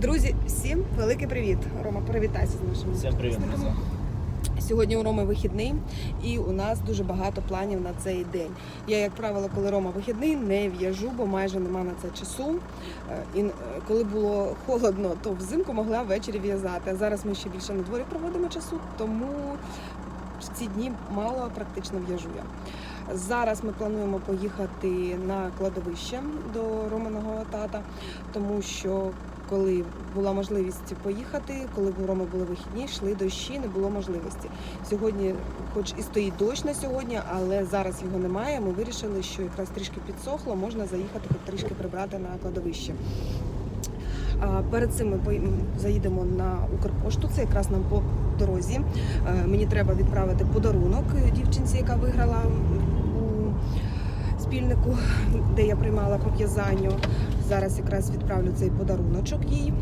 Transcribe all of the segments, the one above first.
Друзі, всім великий привіт! Рома, привітайся з нашими привет, підписниками. Сьогодні у Роми вихідний, і у нас дуже багато планів на цей день. Я, як правило, коли Рома вихідний, не в'яжу, бо майже нема на це часу. Е, І е, коли було холодно, то взимку могла ввечері в'язати. А зараз ми ще більше на дворі проводимо часу, тому в ці дні мало практично в'яжу я. Зараз ми плануємо поїхати на кладовище до Романого тата, тому що коли була можливість поїхати, коли у Роми були вихідні, йшли дощі, не було можливості. Сьогодні, хоч і стоїть дощ на сьогодні, але зараз його немає. Ми вирішили, що якраз трішки підсохло, можна заїхати, хоч трішки прибрати на кладовище. Перед цим ми заїдемо на Укрпошту. Це якраз нам по дорозі. Е, Мені треба відправити подарунок дівчинці, яка виграла у спільнику, де я приймала по в'язанню. Зараз якраз відправлю цей подаруночок їй.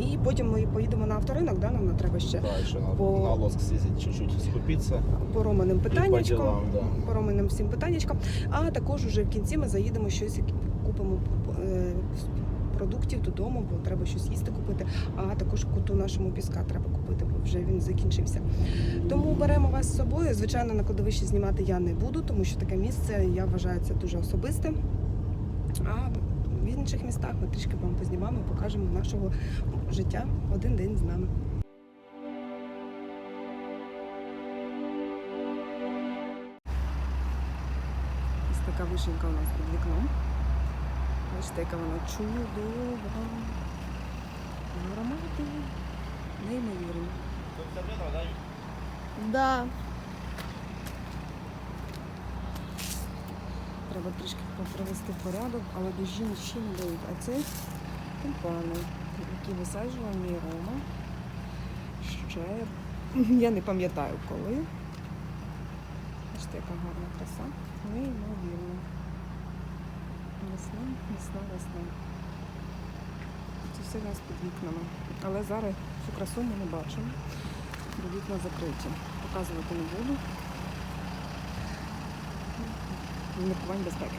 І потім ми поїдемо на авторинок, да? нам треба ще Да, еще По- на лоск съездить, чуть-чуть скупиться. по романим И по да. по романим всім питаннячкам. А також уже в кінці ми заїдемо щось, купимо е, продуктів додому, бо треба щось їсти купити. А також куту нашому піска треба купити, бо вже він закінчився. Тому беремо вас з собою. Звичайно, на кладовищі знімати я не буду, тому що таке місце я вважаю це дуже особистим. А в інших містах ми трішки вам познімаємо, покажемо нашого життя один день з нами. Ось така вишенька у нас під вікном. Бачите, яка вона чудова. Аромати неймовірні. Да. Треба трішки привести в порядок, але дощі ще не дають. А це тюльпани, які висаджував мій Рома. Ще я не пам'ятаю коли. Бачите, яка гарна краса. Неймовірно. Весна, весна, весна. Це все у нас під вікнами. Але зараз цю красу ми не бачимо, бо вікна закриті. Показувати не буду. Міркувань безпеки.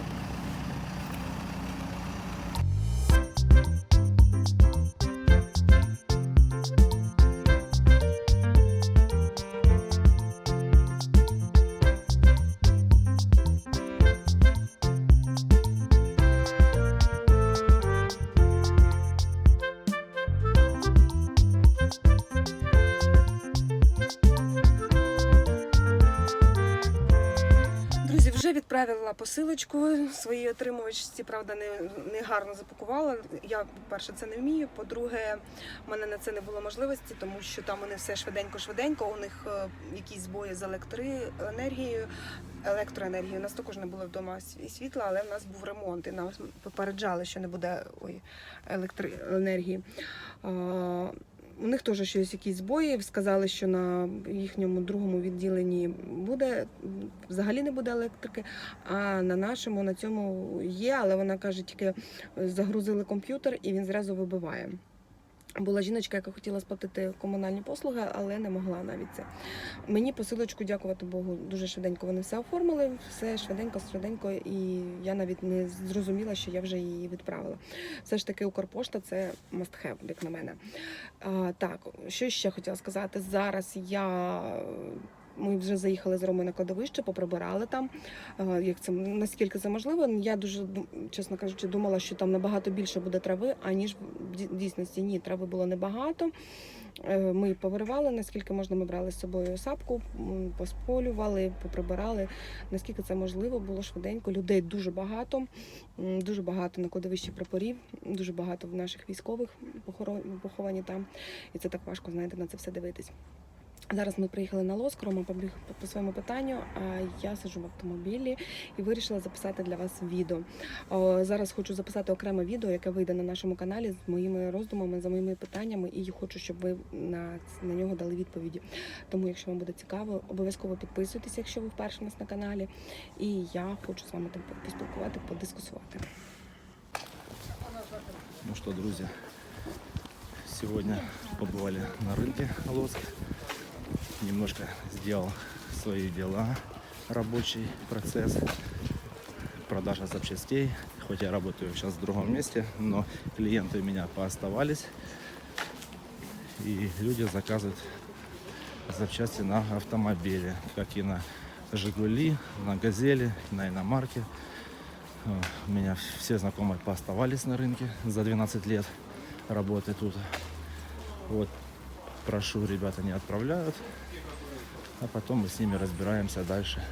Відправила посилочку своїй отримувачці. Правда, не, не гарно запакувала. Я, по-перше, це не вмію. По-друге, в мене на це не було можливості, тому що там вони все швиденько-швиденько. У них е, якісь збої з електроенергією. Електроенергією. У нас також не було вдома світла, але в нас був ремонт. І нас попереджали, що не буде ой, електроенергії. У них теж щось якісь збої. Сказали, що на їхньому другому відділенні буде взагалі не буде електрики. А на нашому на цьому є, але вона каже, тільки загрузили комп'ютер і він зразу вибиває. Була жіночка, яка хотіла сплатити комунальні послуги, але не могла навіть це. Мені посилочку, дякувати Богу, дуже швиденько вони все оформили, все швиденько, швиденько, і я навіть не зрозуміла, що я вже її відправила. Все ж таки, Укрпошта це must have, як на мене. А, так, що ще хотіла сказати? Зараз я. Ми вже заїхали з Роми на кладовище, поприбирали там. Е, Як це наскільки це можливо? Я дуже чесно кажучи, думала, що там набагато більше буде трави, аніж в дійсності ні, трави було небагато. Е, Ми повиривали, наскільки можна, ми брали з собою сапку, посполювали, поприбирали. Наскільки це можливо, було швиденько. Людей дуже багато, дуже багато на кладовищі прапорів, дуже багато в наших військових поховані там. І це так важко, знаєте, на це все дивитись. Зараз ми приїхали на Лоск, Рома побіг по- своєму питанню, а я сиджу в автомобілі і вирішила записати для вас відео. Зараз хочу записати окреме відео, яке вийде на нашому каналі з моїми роздумами, за моїми питаннями, і хочу, щоб ви на, на нього дали відповіді. Тому, якщо вам буде цікаво, обов'язково підписуйтесь, якщо ви вперше у нас на каналі. І я хочу з вами там поспілкувати, подискусувати. Ну что, друзья, сегодня побывали на рынке Лоск. Немножко сделал свои дела, рабочий процесс, продажа запчастей. Хоть я работаю сейчас в другом месте, но клиенты у меня пооставались. и люди заказывают запчасти на автомобили, как и на Жигули, на Газели, на иномарке. Э, У меня все знакомые пооставались на рынке за 12 лет работы тут. Вот, прошу, ребята не отправляют, а потом мы с ними разбираемся дальше.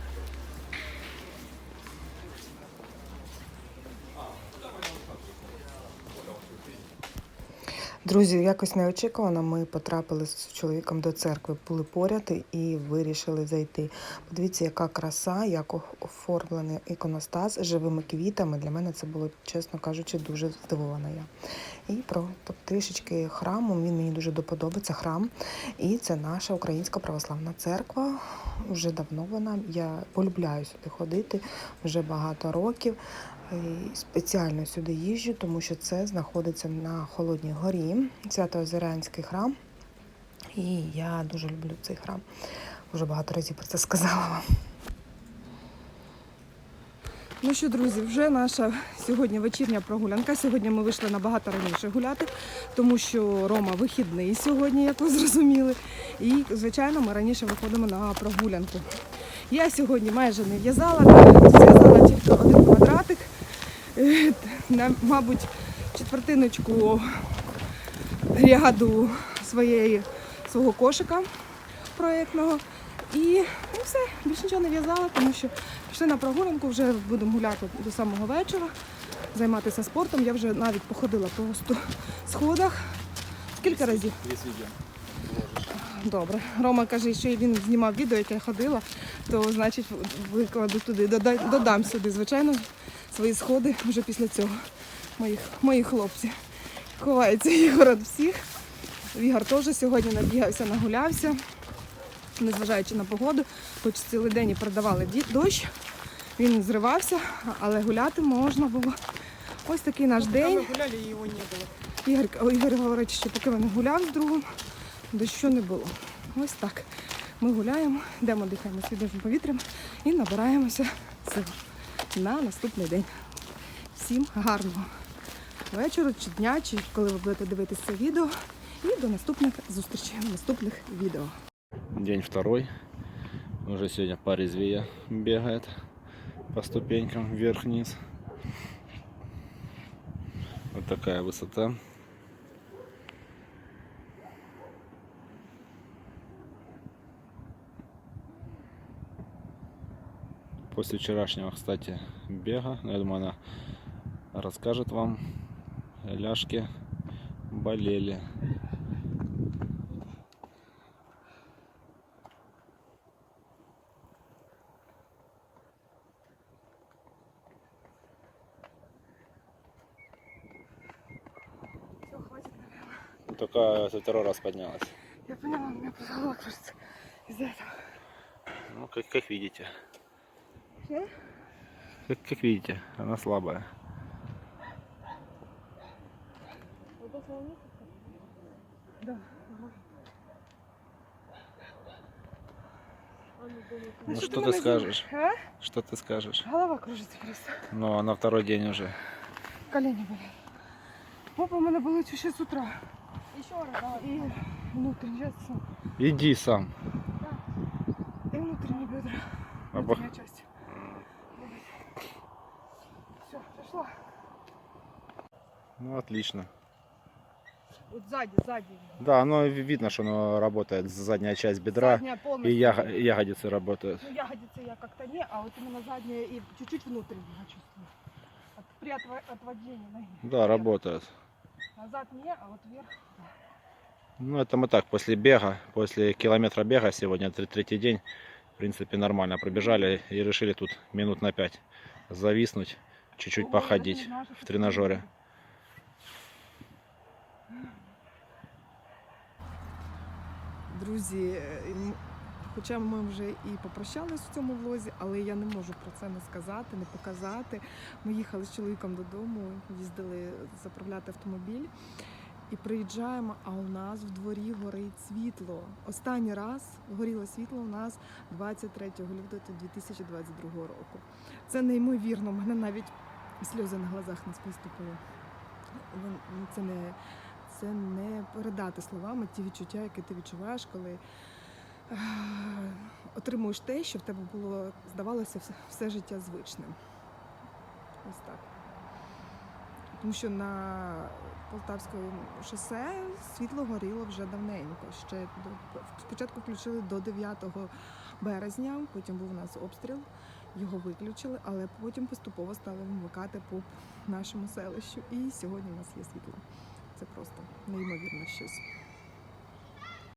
Друзі, якось неочікувано ми потрапили з чоловіком до церкви, були поряд і вирішили зайти. Подивіться, яка краса, як оформлений іконостас живими квітами. Для мене це було, чесно кажучи, дуже здивована я. І про тобто, трішечки храму він мені дуже доподобається храм. І це наша українська православна церква. Вже давно вона. Я полюбляю сюди ходити вже багато років. І Спеціально сюди їжджу, тому що це знаходиться на Холодній горі, Свято-Озерянський храм. І я дуже люблю цей храм. Вже багато разів про це сказала вам. Ну що, друзі, вже наша сьогодні вечірня прогулянка. Сьогодні ми вийшли набагато раніше гуляти, тому що Рома вихідний сьогодні, як ви зрозуміли. І, звичайно, ми раніше виходимо на прогулянку. Я сьогодні майже не в'язала, зв'язала тільки один квадратик, е, на, мабуть, четвертиночку ряду своєї, свого кошика проєктного. І ну, все, більше нічого не в'язала, тому що пішли на прогулянку, вже будемо гуляти до самого вечора, займатися спортом. Я вже навіть походила по сходах. Скільки разів? Добре. Рома каже, що він знімав відео, яке я ходила, то значить викладу туди, додам сюди, звичайно, свої сходи вже після цього. Моїх, мої хлопці. Ховається Ігор від всіх. Ігор теж сьогодні набігався, нагулявся, незважаючи на погоду, хоч цілий день і продавали дощ. Він зривався, але гуляти можна було. Ось такий наш день. мы гуляли, его не было. Ігор, Ігор говорить, що поки він гуляв з другом, дощу не було. Ось так. Ми гуляємо, йдемо, дихаємо свіжим повітрям і набираємося сил на наступний день. Всім гарного вечора чи дня, чи коли ви будете дивитися це відео. І до наступних зустрічей в наступних відео. День второй. Уже сегодня порезвее бегает по ступенькам вверх-вниз. Вот такая высота. После вчерашнего, кстати, бега, ну, я думаю, она расскажет вам, ляжки болели. Наверное. Только со второй раз поднялась. Я поняла, у меня голова кружится из-за этого. Ну, как, как видите. Что? Как, как видите, она слабая. Да. Ну, що что ти ты мене скажешь? А? Что ты скажешь? Голова кружиться просто. Ну, а на второй день уже. Колені болять. Попа у мене болить ще з утра. Еще раз, давай. І внутрішні, сейчас, Иди сам. і внутрішні бедра. Обо- Внутрішня часть. Все, пішла. Ну, отлично. Вот сзади, сзади. Да, оно ви- видно, что оно работает. Задняя часть бедра Задняя и яго- ягодицы работают. Ну, ягодицы я как-то не, а вот именно задняя и чуть-чуть внутренняя чувствую. От, при отво- отводении ноги. Да, Вверх. работают. Назад не, а вот вверх. да. Ну, это мы так, после бега, после километра бега сегодня, тр- третий день, в принципе, нормально пробежали и решили тут минут на пять зависнуть, чуть-чуть походить в тренажере. Друзі, е, хоча ми вже і попрощались в цьому влозі, але я не можу про це не сказати, не показати. Ми їхали з чоловіком додому, їздили заправляти автомобіль. І приїжджаємо, а у нас в дворі горить світло. Останній раз горіло світло у нас 23 лютого 2022 року. Це неймовірно. Мене навіть сльози на глазах не виступили. Вон- ну, Це не це не передати словами ті відчуття, які ти відчуваєш, коли е, отримуєш те, що в тебе було, здавалося, все життя звичним. Ось так. Тому що на Полтавському шосе світло горіло вже давненько. Ще до спочатку включили до 9 березня, потім був у нас обстріл, його виключили, але потім поступово стали вмикати по нашому селищу. І сьогодні у нас є світло. Це просто неймовірно щось.